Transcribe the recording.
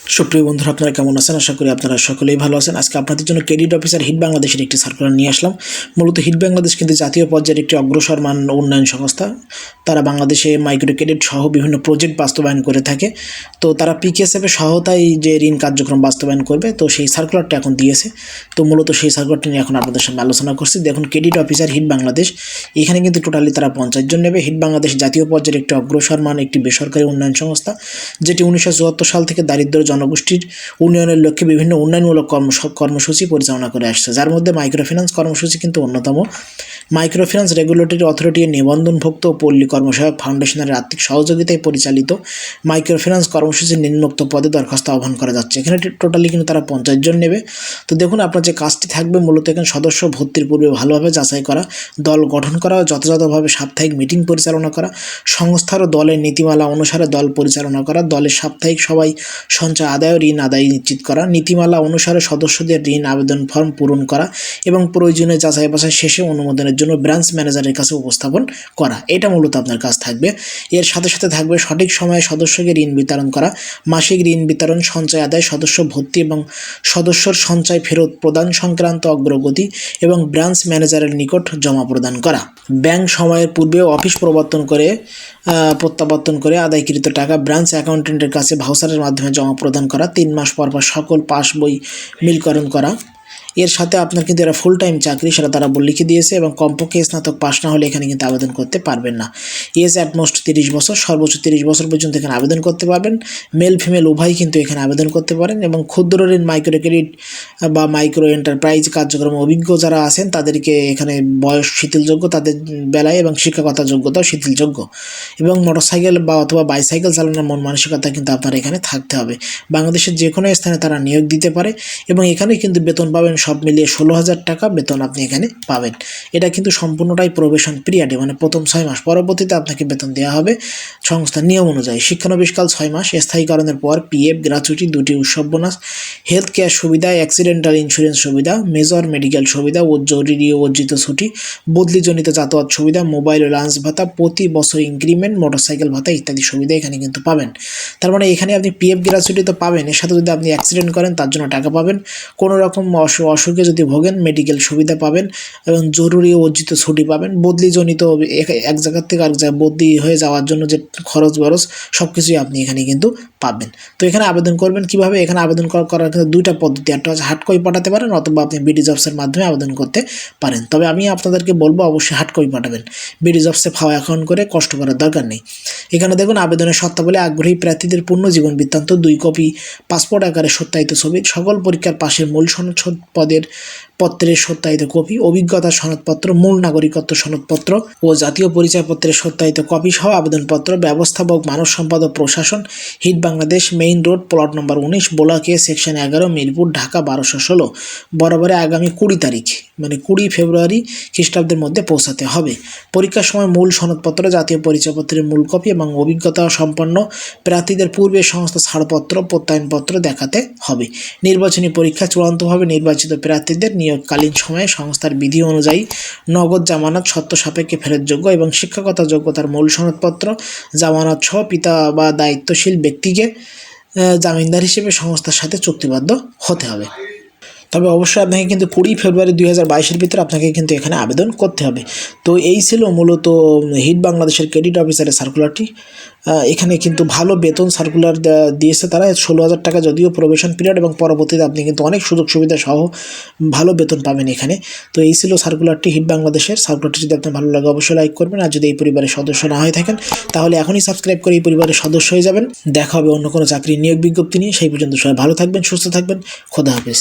সুপ্রিয় বন্ধুরা, আপনারা কেমন আছেন? আশা করি আপনারা সকলেই ভালো আছেন। আজকে আপনাদের জন্য ক্রেডিট অফিসার হিট বাংলাদেশের একটি সার্কুলার নিয়ে আসলাম। মূলত হিট বাংলাদেশ কিন্তু জাতীয় পর্যায়ের একটি অগ্রসর মান উন্নয়ন সংস্থা। তারা বাংলাদেশে মাইক্রো ক্রেডিট সহ বিভিন্ন প্রজেক্ট বাস্তবায়ন করে থাকে। তো তারা পিকেএসএফের সহায়তায় যে ঋণ কার্যক্রম বাস্তবায়ন করবে, তো সেই সার্কুলারটা এখন দিয়েছে। তো মূলত সেই সার্কুলারটা নিয়ে এখন আপনাদের সামনে আলোচনা করছি। দেখুন, ক্রেডিট অফিসার হিট বাংলাদেশ, এখানে কিন্তু টোটালি তারা পঞ্চাশ জন নেবে। হিট বাংলাদেশ জাতীয় পর্যায়ের একটি অগ্রসর মান একটি বেসরকারি উন্নয়ন সংস্থা, যেটি উনিশশো চুয়াত্তর সাল থেকে দারিদ্র জনগোষ্ঠীর উন্নয়নের লক্ষ্যে বিভিন্ন উন্নয়নমূলক কর্ম কর্মসূচি পরিচালনা করে আসছে। যার মধ্যে মাইক্রোফিন্যান্স কর্মসূচি কিন্তু অন্যতম। মাইক্রোফিন্যান্স রেগুলেটরি অথরিটি এর নিবন্ধনভুক্ত পল্লী কর্মসহায়ক ফাউন্ডেশনের আর্থিক সহযোগিতায় পরিচালিত মাইক্রোফিন্যান্স কর্মসূচির নিম্নোক্ত পদে দরখাস্ত আহ্বান করা যাচ্ছে। এখানে টোটালি কিন্তু তারা পঞ্চাশ জন নেবে। তো দেখুন, আপনার যে কাজটি থাকবে, মূলত এখানে সদস্য ভর্তির পূর্বে ভালোভাবে যাচাই করা, দল গঠন করা, যথাযথভাবে সাপ্তাহিক মিটিং পরিচালনা করা, সংস্থার ও দলের নীতিমালা অনুসারে দল পরিচালনা করা, দলের সাপ্তাহিক সবাই সঞ্চয় আদায় ঋণ আদায় নিশ্চিত করা, নীতিমালা অনুসারে সদস্যদের ঋণ আবেদন ফর্ম পূরণ করা এবং প্রয়োজনীয় যাচাই বাছাই শেষে অনুমোদনের জন্য ব্রাঞ্চ ম্যানেজারের কাছে উপস্থাপন করা। এটা মূলত আপনার কাজ থাকবে। এর সাথে সাথে থাকবে সঠিক সময়ে সদস্যকে ঋণ বিতরণ করা, মাসিক ঋণ বিতরণ, সঞ্চয় আদায়, সদস্য ভর্তি এবং সদস্যর সঞ্চয় ফেরত প্রদান সংক্রান্ত অগ্রগতি এবং ব্রাঞ্চ ম্যানেজারের নিকট জমা প্রদান করা। ব্যাংক সময়ের পূর্বে অফিস প্রবর্তন করে প্রত্যাবর্তন করে আদায়কৃত টাকা ব্রাঞ্চ অ্যাকাউন্টেন্টের কাছে ভাউচারের মাধ্যমে জমা প্রদান করা তিন মাস পর সকল পাস বই মিলকরণ করা। এর সাথে আপনার কিন্তু এরা ফুল টাইম চাকরি, সেটা তারা লিখে দিয়েছে এবং কমপক্ষে স্নাতক পাশ না হলে এখানে কিন্তু আবেদন করতে পারবেন না। এজ অ্যাটমোস্ট তিরিশ বছর, সর্বোচ্চ তিরিশ বছর পর্যন্ত এখানে আবেদন করতে পারবেন। মেল ফিমেল উভয় কিন্তু এখানে আবেদন করতে পারেন এবং ক্ষুদ্র ঋণ মাইক্রো ক্রেডিট বা মাইক্রো এন্টারপ্রাইজ কার্যক্রম অভিজ্ঞ যারা আছেন, তাদেরকে এখানে বয়স শিথিলযোগ্য, তাদের বেলায় এবং শিক্ষাগত যোগ্যতাও শিথিলযোগ্য। এবং মোটরসাইকেল বা অথবা বাইসাইকেল চালানোর মন মানসিকতা কিন্তু আপনার এখানে থাকতে হবে। বাংলাদেশের যে কোনো স্থানে তারা নিয়োগ দিতে পারে এবং এখানে কিন্তু বেতন পাবেন সব মিলিয়ে ষোলো হাজার টাকা বেতন আপনি এখানে পাবেন। এটা কিন্তু সম্পূর্ণটাই প্রবেশন পিরিয়ডে মানে প্রথম ছয় মাস। পরবর্তীতে আপনাকে বেতন দেওয়া হবে সংস্থার নিয়ম অনুযায়ী। শিক্ষানবিশকাল ছয় মাস স্থায়ীকরণের পর পিএফ গ্রাচুইটি দুটি উৎসব বোনাস হেলথ কেয়ার সুবিধা অ্যাক্সিডেন্টাল ইন্স্যুরেন্স সুবিধা মেজর মেডিকেল সুবিধা, ও জরুরি অর্জিত ছুটি, বদলিজনিত যাতায়াত সুবিধা মোবাইল ও লাঞ্চ ভাতা, প্রতি বছর ইনক্রিমেন্ট মোটরসাইকেল ভাতা ইত্যাদি সুবিধা এখানে কিন্তু পাবেন। তার মানে এখানে আপনি পিএফ গ্রাচুইটি তো পাবেন। এর সাথে যদি আপনি অ্যাক্সিডেন্ট করেন, তার জন্য টাকা পাবেন। কোনো রকম অসুখে যদি ভোগেন মেডিকেল সুবিধা পাবেন এবং জরুরি অর্জিত ছুটি পাবেন। বদলিজনিত এক- জায়গার থেকে আরেক জায়গায় বদলি হয়ে যাওয়ার জন্য যে খরচ বরচ সব কিছুই আপনি এখানে কিন্তু পাবেন। তো এখানে আবেদন করবেন কীভাবে? এখানে আবেদন করার কিন্তু দুইটা পদ্ধতি, একটা হচ্ছে হার্ড কপি পাঠাতে পারেন অথবা আপনি বিডি জবসের মাধ্যমে আবেদন করতে পারেন। তবে আমি আপনাদেরকে বলব অবশ্যই হার্ড কপি পাঠাবেন। বিডি জবসে ফাও অ্যাকাউন্ট করে কষ্ট করার দরকার নেই। এখানে দেখুন, আবেদনের শর্তাবলী, আগ্রহী প্রার্থীদের পূর্ণ জীবন বৃত্তান্ত, দুই কপি পাসপোর্ট আকারে সত্যায়িত ছবি, সকল পরীক্ষার পাশের মূল সনদ পদের পত্রের সত্যায়িত কপি, অভিজ্ঞতা সনদপত্র, মূল নাগরিকত্ব সনদপত্র ও জাতীয় পরিচয়পত্রের সত্যায়িত কপি সহ আবেদনপত্র, ব্যবস্থাপক, মানব সম্পদ ও প্রশাসন, Heat Bangladesh, main road, plot number উনিশ বোলাকিয়া সেকশন এগারো, মিরপুর, ঢাকা, বারোশো ষোলো। বরাবরে আগামী কুড়ি তারিখ মানে কুড়ি ফেব্রুয়ারি খ্রিস্টাব্দের মধ্যে পৌঁছাতে হবে। পরীক্ষার সময় মূল সনদপত্র, জাতীয় পরিচয়পত্রের মূল কপি এবং অভিজ্ঞতা সম্পন্ন প্রার্থীদের পূর্বে সমস্ত ছাড়পত্র, প্রত্যয়নপত্র দেখাতে হবে। নির্বাচনী পরীক্ষা চূড়ান্তভাবে নির্বাচিত প্রার্থীদের নিয়োগকালীন সময়ে সংস্থার বিধি অনুযায়ী নগদ জামানত সত্য সাপেক্ষে ফেরতযোগ্য এবং শিক্ষাগত যোগ্যতার মূল সনদপত্র, জামানত সহ পিতা বা দায়িত্বশীল ব্যক্তিকে জামিনদার হিসেবে সংস্থার সাথে চুক্তিবদ্ধ হতে হবে। তবে অবশ্যই আপনাকে কিন্তু কুড়ি ফেব্রুয়ারি দুই হাজার বাইশের ভিতরে আপনাকে কিন্তু এখানে আবেদন করতে হবে। তো এই ছিল মূলত হিট বাংলাদেশের ক্রেডিট অফিসারের সার্কুলারটি এখানে কিন্তু ভালো বেতন সার্কুলার দিয়েছে তারা। ষোলো হাজার টাকা যদিও প্রবেশন পিরিয়ড এবং পরবর্তীতে আপনি কিন্তু অনেক সুযোগ সুবিধা সহ ভালো বেতন পাবেন এখানে। তো এই ছিল সার্কুলারটি হিট বাংলাদেশের। সার্কুলারটি যদি আপনার ভালো লাগে অবশ্যই লাইক করবেন। আর যদি এই পরিবারের সদস্য না হয়ে থাকেন, তাহলে এখনই সাবস্ক্রাইব করে এই পরিবারের সদস্য হয়ে যাবেন। দেখা হবে অন্য কোনো চাকরির নিয়োগ বিজ্ঞপ্তি নিয়ে। সেই পর্যন্ত সবাই ভালো থাকবেন, সুস্থ থাকবেন। খোদা হাফেজ।